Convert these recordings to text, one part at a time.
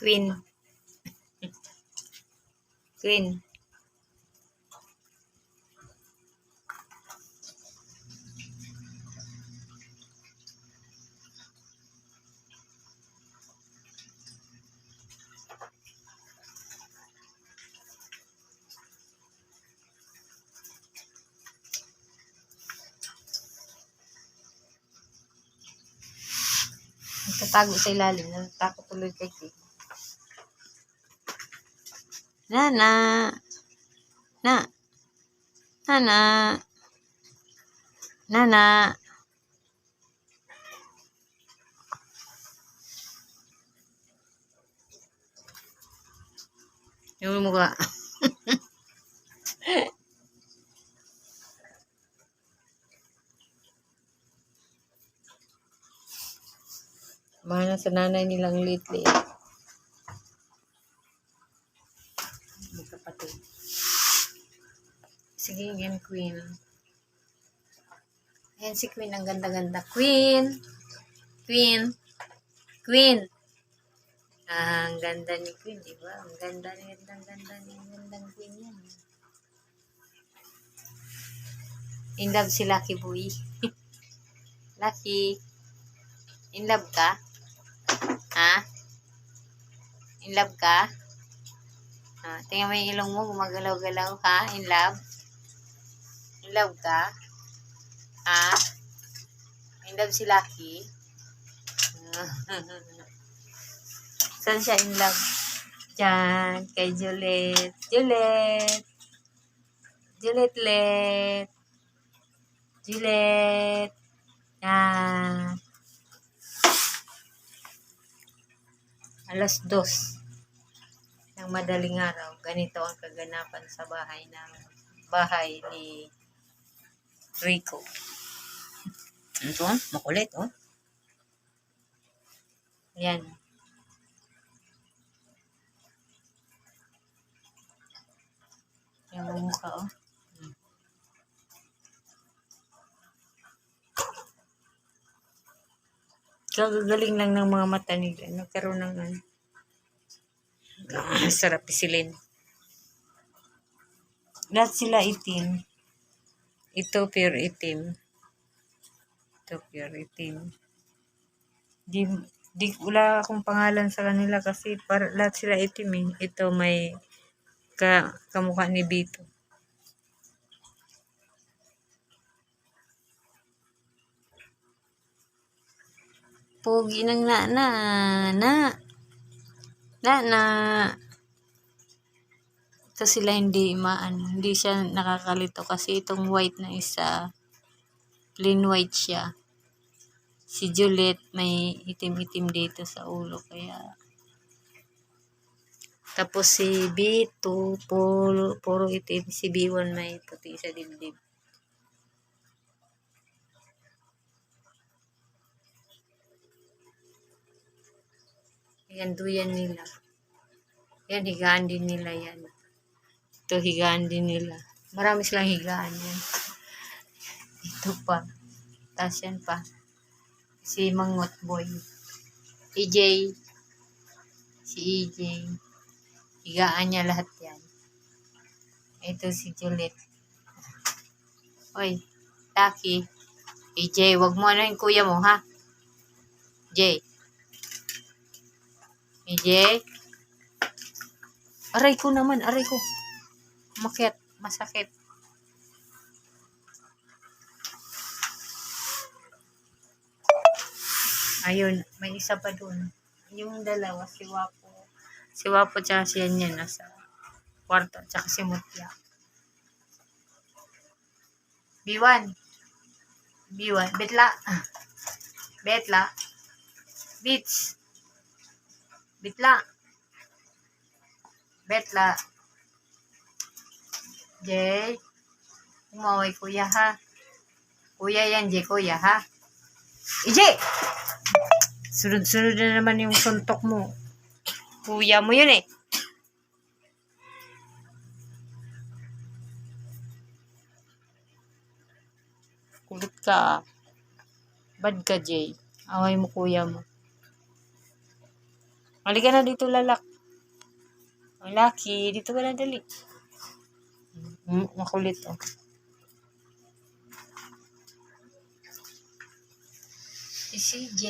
Queen. Queen. Nagtatago sa ilalim. Natatakot tuloy kay Queen. Nana. Na. Nana. Nana. Yung mukha. Mana sa nanay nilang lately. Magkapatid. Sige, yan, Queen. Ayan si Queen, ang ganda-ganda. Queen! Queen! Queen! Ah, ang ganda ni Queen, di ba? Ang ganda ni ganda, ganda ni gandang Queen yan. In love si Lucky Boy. Lucky. In love ka? Ha? In love ka? Ah, tingnan mo yung ilong mo, gumagalaw-galaw ha? In love? In love ka? Ha? In love si Lucky? Saan siya in love? Diyan, kay Juliet. Juliet! Juliet Let! Juliet! Yan. Alas dos ng madaling araw, ganito ang kaganapan sa bahay ng bahay ni Rico. Ito, makulit, oh. Yan. Yan ang mukha, oh. Hmm. Kagagaling lang ng mga mata nila. Nagkaroon ng ano. Ah, sarap pisilin. Lahat sila itim. Ito pure itim. Ito pure itim. Di, di, wala akong pangalan sa kanila kasi para, lahat sila itim eh. Ito may ka, kamukha ni Bito. Pogi ng na na na na na ito sila hindi maano hindi siya nakakalito kasi itong white na isa plain white siya si Juliet may itim-itim dito sa ulo kaya tapos si B2 puro, puro itim si B1 may puti sa dibdib Ayan, duyan nila. Yan, higaan din nila yan. Ito, higaan din nila. Marami silang higaan yan. Ito pa. Tapos yan pa. Si Mangot Boy. EJ. Si EJ. Higaan niya lahat yan. Ito si Juliet. Oy, Taki. EJ, wag mo ano yung kuya mo, ha? Jay. EJ. Aray ko naman, aray ko. Makit, masakit. Ayun, may isa pa dun. Yung dalawa, si Wapo. Si Wapo tsaka si Yan nasa kwarto. Tsaka si Mutya. B1. B1. Betla. Betla. Beats. Bitla. Betla. Jay. Umaway kuya ha. Kuya yan, Jay kuya ha. EJ! Sunod-sunod na naman yung suntok mo. Kuya mo yun eh. Kulit ka. Bad ka, Jay. Away mo kuya mo. Halika na dito, lalak. Ang laki, dito ka na dali. Mm, makulit, oh. Si CJ.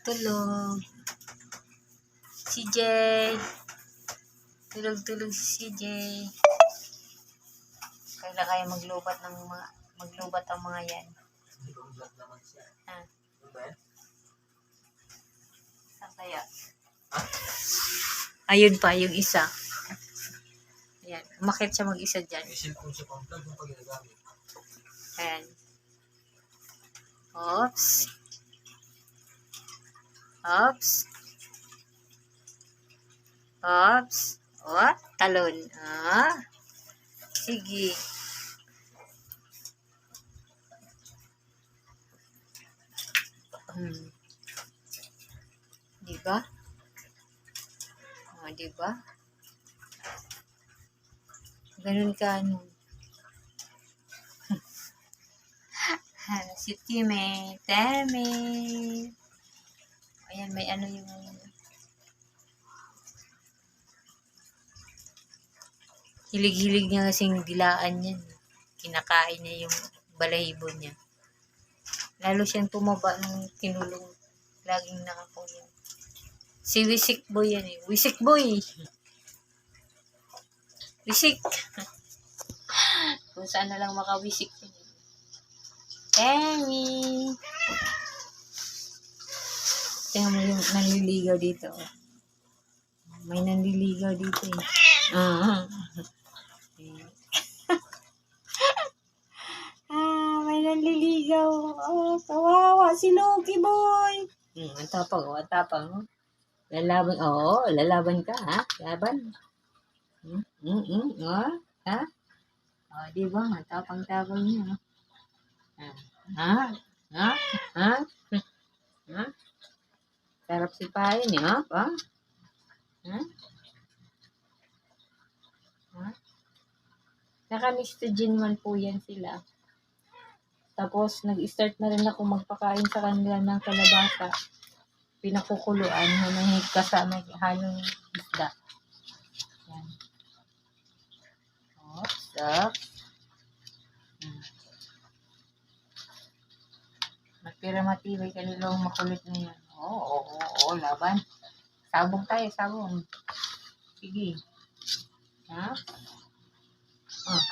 Tulog. CJ. Tulog-tulog si CJ. Kaya kaya maglubat ng mga maglubat ang mga yan. Ha? Saan kaya? Ayun pa, yung isa. Ayan. Umakit siya mag-isa dyan. May cellphone siya pang vlog yung pag ginagamit. Ayan. Oops. Oops. Oops. What? Talon. Ah. Sige. Hmm. Di ba? Oh, di ba? Ganun ka, ano. si Time. Teme. Ayan, may ano yung... Hilig-hilig niya kasing dilaan yan. Kinakain niya yung balahibo niya. Lalo siyang tumaba nung kinulong. Laging nakakulong. Si Wisik Boy yan eh. Wisik Boy! Wisik! Kung saan na lang makawisik. Tammy! Tingnan mo yung nanliligaw dito. May nanliligaw dito eh. Ah. ah, may nanliligaw. Oh, kawawa si Loki boy. Hmm, ang tapang, oh, ang tapang. Lalaban, oo, oh, lalaban ka, ha? Laban. Hmm, hmm, hmm, oh, ha? Oh, di ba? Ang tapang-tapang niya. oh. Ha? Ha? Ha? Ha? Sarap si Payan eh, ha? Ha? Ha? Ha? Nakamiss to gin man po yan sila. Tapos, nag-start na rin ako magpakain sa kanila ng kalabasa. Pinakukuluan, humahig kasama halong isda. Yan. Oops, up. Magpira matibay kanilong makulit na yan. Oo, oo, oo, oo, laban. Sabong tayo, sabong. Sige. Ha? Oh.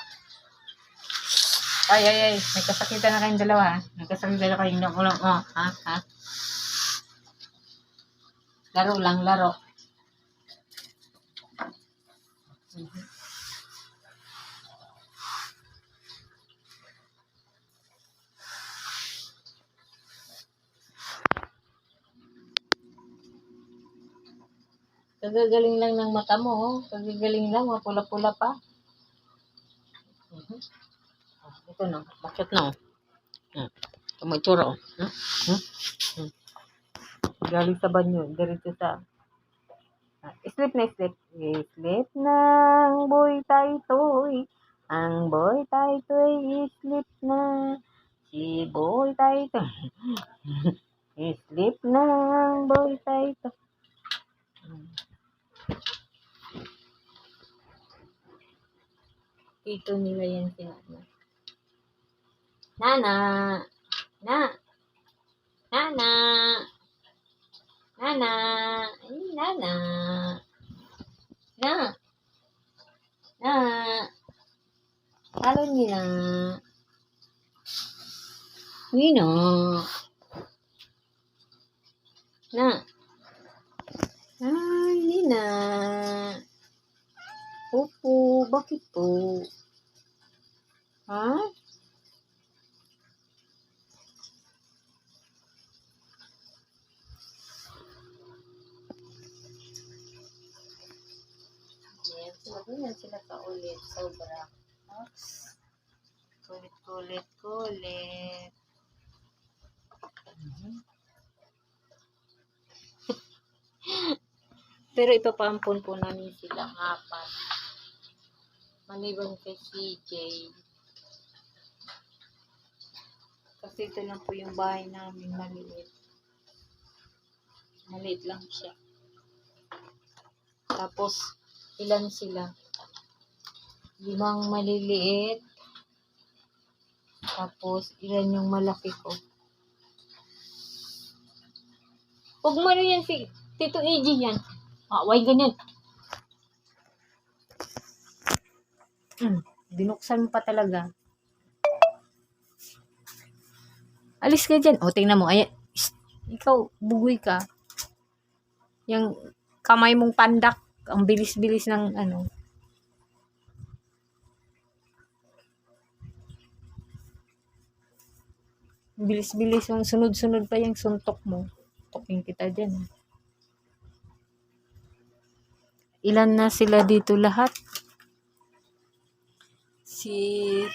Ay, ay, ay. May kasakitan na kayong dalawa, ha? May kasakitan na kayong dalawa. Oh, ha? Ha? Laro lang, laro. Mhm. Kagagaling lang ng mata mo, oh. Kagagaling lang, mapula-pula pa. Mhm. Ah, Ito na, bakit na, oh. Hmm. Ito mo itsura, oh. Hmm? Hmm? Hmm. Galing sa banyo, diretso sa... Ah, sleep na sleep. Sleep ng boy tayo toy. Ang boy tayo toy, sleep na. Si boy tayo to. sleep ang boy tayo to. Ito nila yan si Nana. Na! Nana! Nana! Ay, Nana! Na! Na! Halo nila. Nino. Na. Bakit po? Ha? Ayan, sila ganyan sila kaulit. Sobra. Oops. Kulit, kulit, kulit. Pero ipapaampon po namin silang apat. Maliban kay CJ. Kasi ito lang po yung bahay namin maliit. Maliit lang siya. Tapos, ilan sila? Limang maliliit. Tapos, ilan yung malaki ko. Huwag mo yan, si Tito AJ yan. Ah, why ganyan? Hmm, binuksan pa talaga. Alis ka dyan. O, tingnan mo. Ayan. Ikaw, bugoy ka. Yung kamay mong pandak. Ang bilis-bilis ng ano. Bilis-bilis yung sunod-sunod pa yung suntok mo. Toking kita dyan. Ilan na sila dito lahat? Si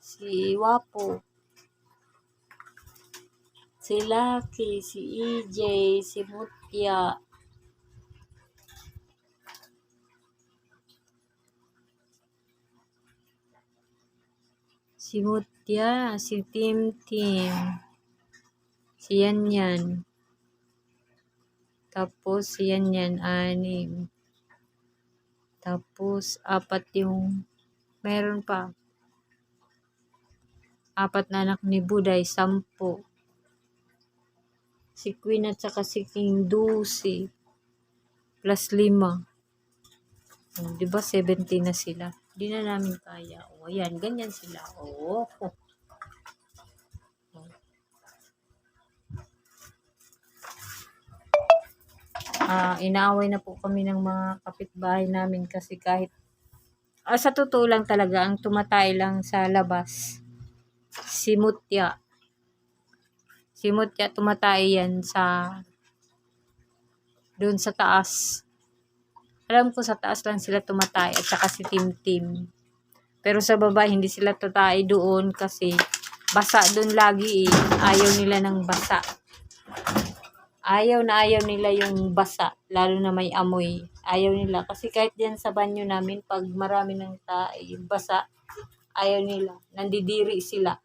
si Wapo, si Lucky, si EJ, si Mutya, si Mutya, si Tim Tim, si Yan Yan, tapos si Yan Yan, anim, tapos apat yung, meron pa, apat na anak ni Buday, sampo. Si Queen at saka si King Dusi. Plus lima. Oh, di ba 70 na sila? Di na namin kaya. O, ayan, ganyan sila. Oo. Oh. Ah, inaaway na po kami ng mga kapitbahay namin kasi kahit ah, sa totoo lang talaga ang tumatay lang sa labas si Mutya. Si Mutya tumatay yan sa doon sa taas. Alam ko sa taas lang sila tumatay at saka si Tim Tim. Pero sa baba hindi sila tatay doon kasi basa doon lagi eh. Ayaw nila ng basa. Ayaw na ayaw nila yung basa, lalo na may amoy. Ayaw nila kasi kahit diyan sa banyo namin pag marami ng tae, basa, ayaw nila. Nandidiri sila.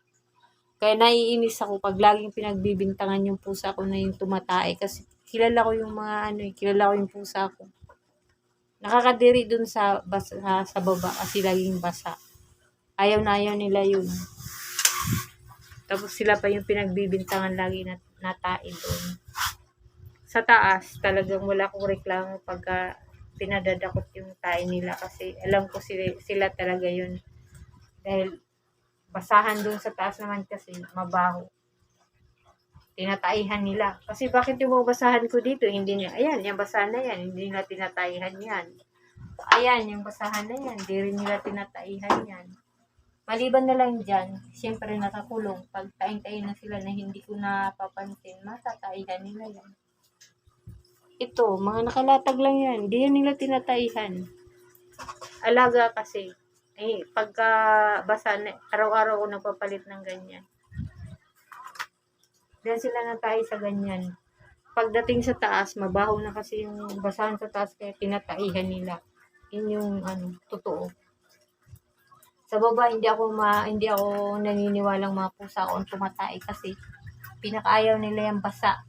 Kaya naiinis ako pag laging pinagbibintangan yung pusa ko na yung tumatae kasi kilala ko yung mga ano eh, kilala ko yung pusa ko. Nakakadiri dun sa basa, sa, baba kasi laging basa. Ayaw na ayaw nila yun. Tapos sila pa yung pinagbibintangan lagi na natae doon. Sa taas, talagang wala akong reklamo pagka pinadadakot yung tae nila kasi alam ko sila, sila talaga yun. Dahil basahan doon sa taas naman kasi mabaho. Tinataihan nila. Kasi bakit yung basahan ko dito, hindi niya, ayan, yung basahan na yan, hindi nila tinataihan yan. Ayan, yung basahan na yan, hindi rin nila tinataihan yan. Maliban na lang dyan, siyempre nakakulong. Pag taing-tayin na sila na hindi ko napapansin, matataihan nila yan. Ito, mga nakalatag lang yan. Hindi yan nila tinataihan. Alaga kasi. Eh, pagka basa araw-araw ko nagpapalit ng ganyan. Diyan sila natay sa ganyan. Pagdating sa taas, mabaho na kasi yung basahan sa taas kaya tinataihan nila. Yun yung ano, totoo. Sa baba, hindi ako ma, hindi ako naniniwalang mga pusa ako ang tumatay kasi pinakaayaw nila yung basa.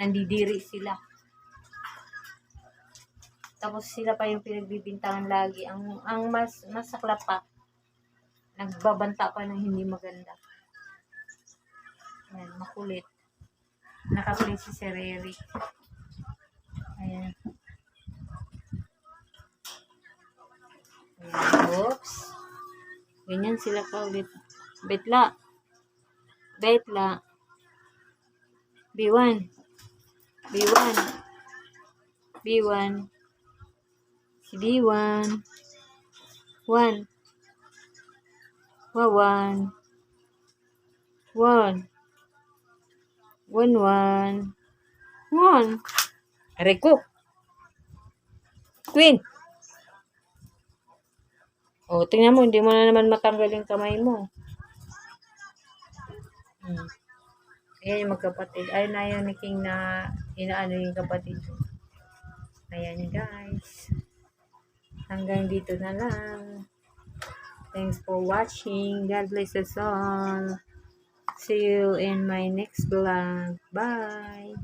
Nandidiri sila. Tapos sila pa yung pinagbibintangan lagi. Ang ang mas masakla pa, nagbabanta pa ng hindi maganda. Ayan, makulit. Nakakulit si Sir Eric. Ayan. Ayan. Oops. Ganyan sila ka ulit. Betla. Betla. B1. B1. B1. Si B1. 1. Wawan. 1. 1, 1. 1. Aray ko. Queen. O, tingnan mo, hindi mo na naman matanggal yung kamay mo. Hmm. Ayan yung magkapatid. Ayun na yan ni King na inaano yung kapatid. Ayan guys. Hanggang dito na lang. Thanks for watching. God bless us all. See you in my next vlog. Bye.